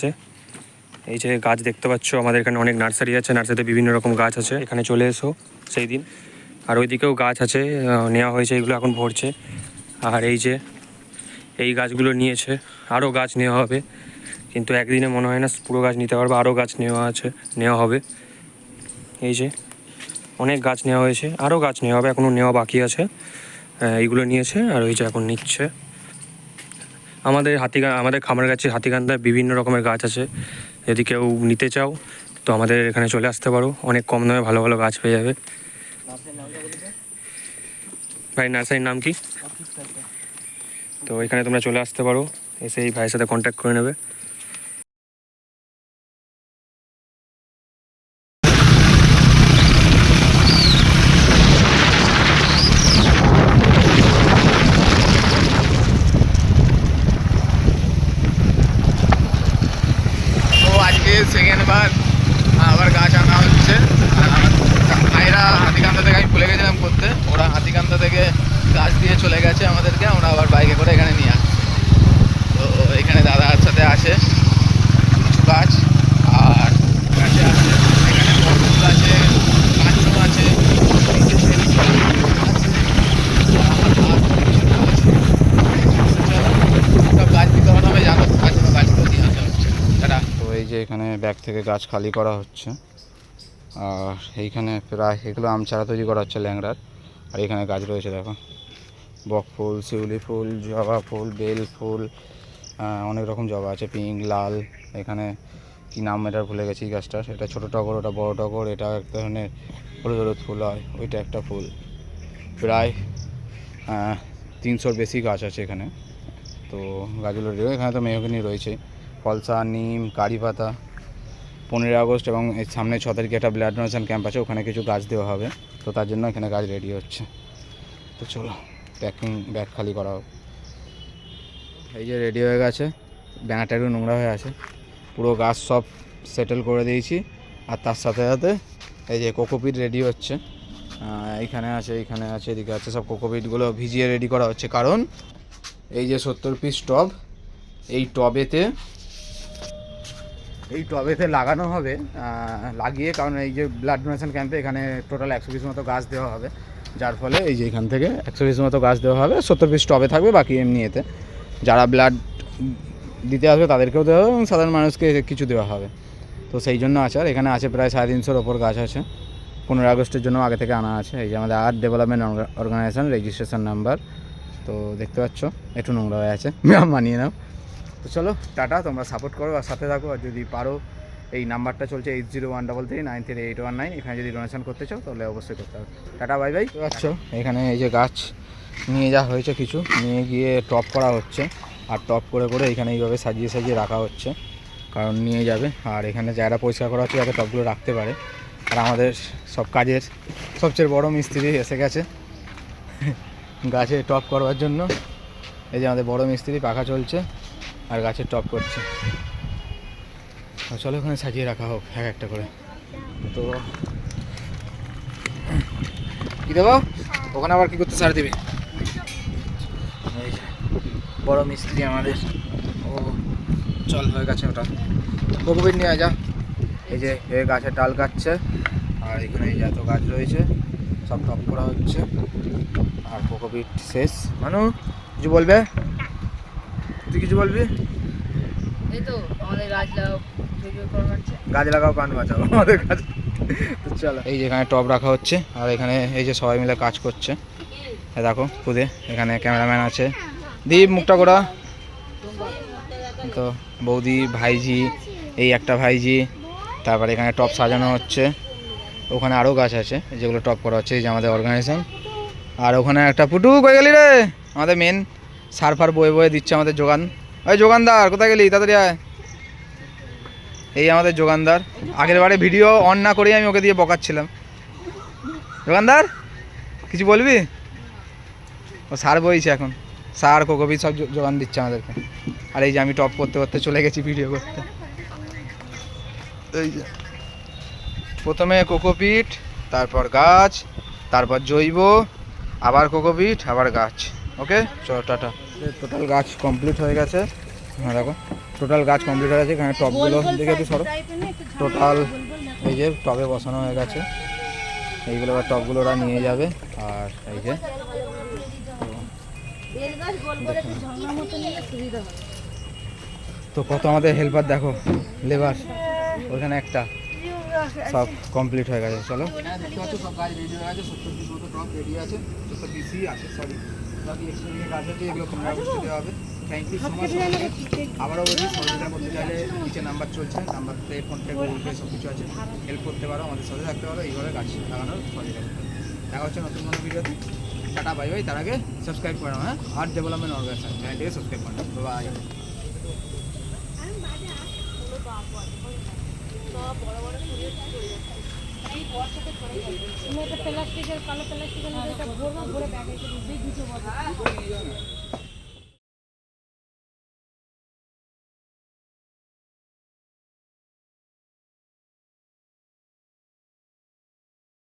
এসছে এই যে গাছ দেখতে পাচ্ছ, আমাদের এখানে অনেক নার্সারি আছে, নার্সারিতে বিভিন্ন রকম গাছ আছে, এখানে চলে এসো সেই দিন। আর ওইদিকেও গাছ আছে নেওয়া হয়েছে, এগুলো এখন ভরছে। আর এই যে, এই গাছগুলো নিয়েছে, আরও গাছ নেওয়া হবে। কিন্তু একদিনে মনে হয় না পুরো গাছ নিতে পারবে, আরও গাছ নেওয়া আছে, নেওয়া হবে। এই যে, অনেক গাছ নেওয়া হয়েছে, আরও গাছ নেওয়া হবে, এখনও নেওয়া বাকি আছে। এইগুলো নিয়েছে, আর ওই যে এখন নিচ্ছে। আমাদের হাতিগা আমাদের খামার গাছে হাতিগান্ধায় বিভিন্ন রকমের গাছ আছে। যদি কেউ নিতে চাও তো আমাদের এখানে চলে আসতে পারো। অনেক কম দামে ভালো ভালো গাছ পেয়ে যাবে। ভাই নার্সারির নাম কি? তো এখানে তোমরা চলে আসতে পারো। এসে এই ভাইয়ের সাথে কন্ট্যাক্ট করে নেবে তো আজকে সেকেন্ড বার আবার গাছ আনা হচ্ছে আর ভাইরা হাতিকান্দা থেকে আমি ভুলে গেছিলাম করতে। ওরা হাতিকান্দা থেকে গাছ দিয়ে চলে গেছে আমাদেরকে, আমরা আবার বাইকে করে এখানে নিয়ে আসি তো এখানে দাদার সাথে আসে। কিছু গাছ, আর গাছে আছে এখানে পটল আছে, কাঁচু আছে যে এখানে ব্যাগ থেকে গাছ খালি করা হচ্ছে। আর এইখানে প্রায় এগুলো আম চারা তৈরি করা হচ্ছে ল্যাংড়ার। আর এখানে গাছ রয়েছে, দেখো। বক ফুল, শিউলি ফুল, জবা ফুল, বেল ফুল অনেক রকম জবা আছে, পিঙ্ক, লাল। এখানে কি নাম এটা ভুলে গেছি এই গাছটার এটা ছোটো টগর, ওটা বড় টগর, এটা এক ধরনের হলুদ হলুদ ফুল হয়, ওইটা একটা ফুল। প্রায় তিনশোর বেশি গাছ আছে এখানে। তো গাছগুলো এখানে তো মেহগনি রয়েছে। ফলসা, নিম, কারি পাতা। পনেরোই আগস্ট এবং এর সামনে ছ তারিখে একটা ব্লাড ডোনেশন ক্যাম্প আছে, ওখানে কিছু গাছ দেওয়া হবে। তো তার জন্য এখানে গাছ রেডি হচ্ছে। তো চলো প্যাকিং ব্যাগ খালি করা হোক। এই যে রেডি হয়ে গেছে ব্যানারটা একটু নোংরা হয়ে আছে। পুরো গাছ সব সেটেল করে দিয়েছি। আর তার সাথে সাথে এই যে কোকোপিট রেডি হচ্ছে। এইখানে আছে এইখানে আছে, এদিকে আছে সব কোকোপিটগুলো ভিজিয়ে রেডি করা হচ্ছে। কারণ এই যে সত্তর পিস টব এই টবেতে এই টবেতে লাগানো হবে লাগিয়ে, কারণ এই যে ব্লাড ডোনেশন ক্যাম্পে এখানে টোটাল একশো পিস মতো গাছ দেওয়া হবে। যার ফলে এই যে এখান থেকে একশো পিস মতো গাছ দেওয়া হবে, সত্তর পিস টবে থাকবে বাকি এমনি এতে যারা ব্লাড দিতে আসবে তাদেরকেও দেওয়া হবে এবং সাধারণ মানুষকে কিছু দেওয়া হবে। তো সেই জন্য আছে আর এখানে আছে প্রায় সাড়ে তিনশোর ওপর গাছ আছে। পনেরো আগস্টের জন্য আগে থেকে আনা আছে। এই যে আমাদের art development organization registration number তো দেখতে পাচ্ছ, একটু নোংরা হয়ে আছে। মানিয়ে নাও। তো চলো, টাটা, তোমরা সাপোর্ট করো আর সাথে থাকো। আর যদি পারো, এই নাম্বারটা চলছে eight zero one double three nine three eight one nine. এখানে যদি ডোনেশন করতে চাও, তাহলে অবশ্যই করতে হবে। টাটা বাই বাই পাচ্ছ এখানে এই যে গাছ, নিয়ে যাওয়া হয়েছে কিছু, নিয়ে গিয়ে টপ করা হচ্ছে। আর টপ করে করে এখানে এইভাবে সাজিয়ে সাজিয়ে রাখা হচ্ছে। কারণ নিয়ে যাবে। আর এখানে জায়গাটা পরিষ্কার করা হচ্ছে যাতে টপগুলো রাখতে পারে। আর আমাদের সব কাজের সবচেয়ে বড় মিস্ত্রি এসে গেছে। গাছে টপ করবার জন্য। এই যে আমাদের বড় মিস্ত্রি, পাখা চলছে। আর গাছের টপ করছে। চলো ওখানে সাজিয়ে রাখা হোক, এক একটা করে। তো কি দেবো? ওখানে আবার কি করতে সার দিবি? বড় মিস্ত্রি আমাদের। ও, চল হয়ে গেছে ওটা। কোকোপিট নিয়ে যা। এই যে, এ গাছের ডাল কাটছে, আর এখানে এই যে এত গাছ রয়েছে। সব টপ করা হচ্ছে। আর কোকোপিট শেষ। মানু, কিছু বলবে? তুই কিছু বলবি? এই তো আমাদের গাছ লাগাও গাছ লাগাও কান বাঁচাও আমাদের তো চলো। এই যে এখানে টপ রাখা হচ্ছে আর এখানে এই যে সবাই মিলে কাজ করছে। দেখো খুদে এখানে ক্যামেরাম্যান আছে। দীপ মুখটা করা তো বৌদি ভাইজি এই একটা ভাইজি তারপরে এখানে টপ সাজানো হচ্ছে। ওখানে আরও গাছ আছে যেগুলো টপ করা হচ্ছে এই যে আমাদের অর্গানাইজেশন আর ওখানে একটা পুটু কই গেলি রে আমাদের মেন সার ফার বয়ে বয়ে দিচ্ছে আমাদের যোগান ওই যোগানদার কোথায় গেলি? তাড়াতাড়ি এই আমাদের যোগানদার আগের বারে ভিডিও অন না করেই আমি ওকে দিয়ে বকাচ্ছিলাম। যোগানদার কিছু বলবি? ও সার বইছে এখন। সার কোকোবি সব যোগান দিচ্ছে আমাদেরকে। আর এই যে আমি টপ করতে করতে চলে গেছি ভিডিও করতে। এই যে। প্রথমে কোকোপিট, তারপর গাছ, তারপর জৈব, আবার কোকোপিট, আবার গাছ। ওকে? চলো টাটা। টোটাল গাছ কমপ্লিট হয়ে গেছে। হ্যাঁ দেখো টোটাল গাছ কমপ্লিট হয়ে গেছে। এখানে টপগুলো দেখে একটু সরো। টোটাল এই যে টবে বসানো হয়ে গেছে। এইগুলো এবার টপগুলো ওরা নিয়ে যাবে। আর এই যে বেল গাছ গোল করে একটু ঝর্ণার মতো নিলে সুবিধা হবে। তো কত আমাদের হেল্পার দেখো লেবার ওখানে একটা। সব কমপ্লিট হয়ে গেছে চলো। দেখতে পাচ্ছ সব গাছ রেডি হয়ে গেছে সত্তর পিস মতো টপ রেডি আছে সত্তর পিসই আছে সরি বাকি এক্সট্রা যে আছে এগুলো পনেরো দেওয়া হবে। থ্যাংক ইউ সো মাচ আবারও বলছি সহযোগিতা করতে চাইলে নিচে নাম্বার চলছে number pay PhonePe Google Pay সব কিছু আছে। হেল্প করতে পারো আমাদের সাথে থাকতে পারো এইভাবে গাছ লাগানোর সহযোগিতা করতে দেখা হচ্ছে নতুন কোনো ভিডিওতে। টাটা বাই বাই তার আগে সাবস্ক্রাইব করে হ্যাঁ? আর্ট ডেভেলপমেন্ট অর্গানাইজেশন চ্যানেলটিকে সাবস্ক্রাইব করে নাও একটা প্লাস্টিকের কালো প্লাস্টিকের মধ্যে ভরে ভরে ব্যাগে দুটো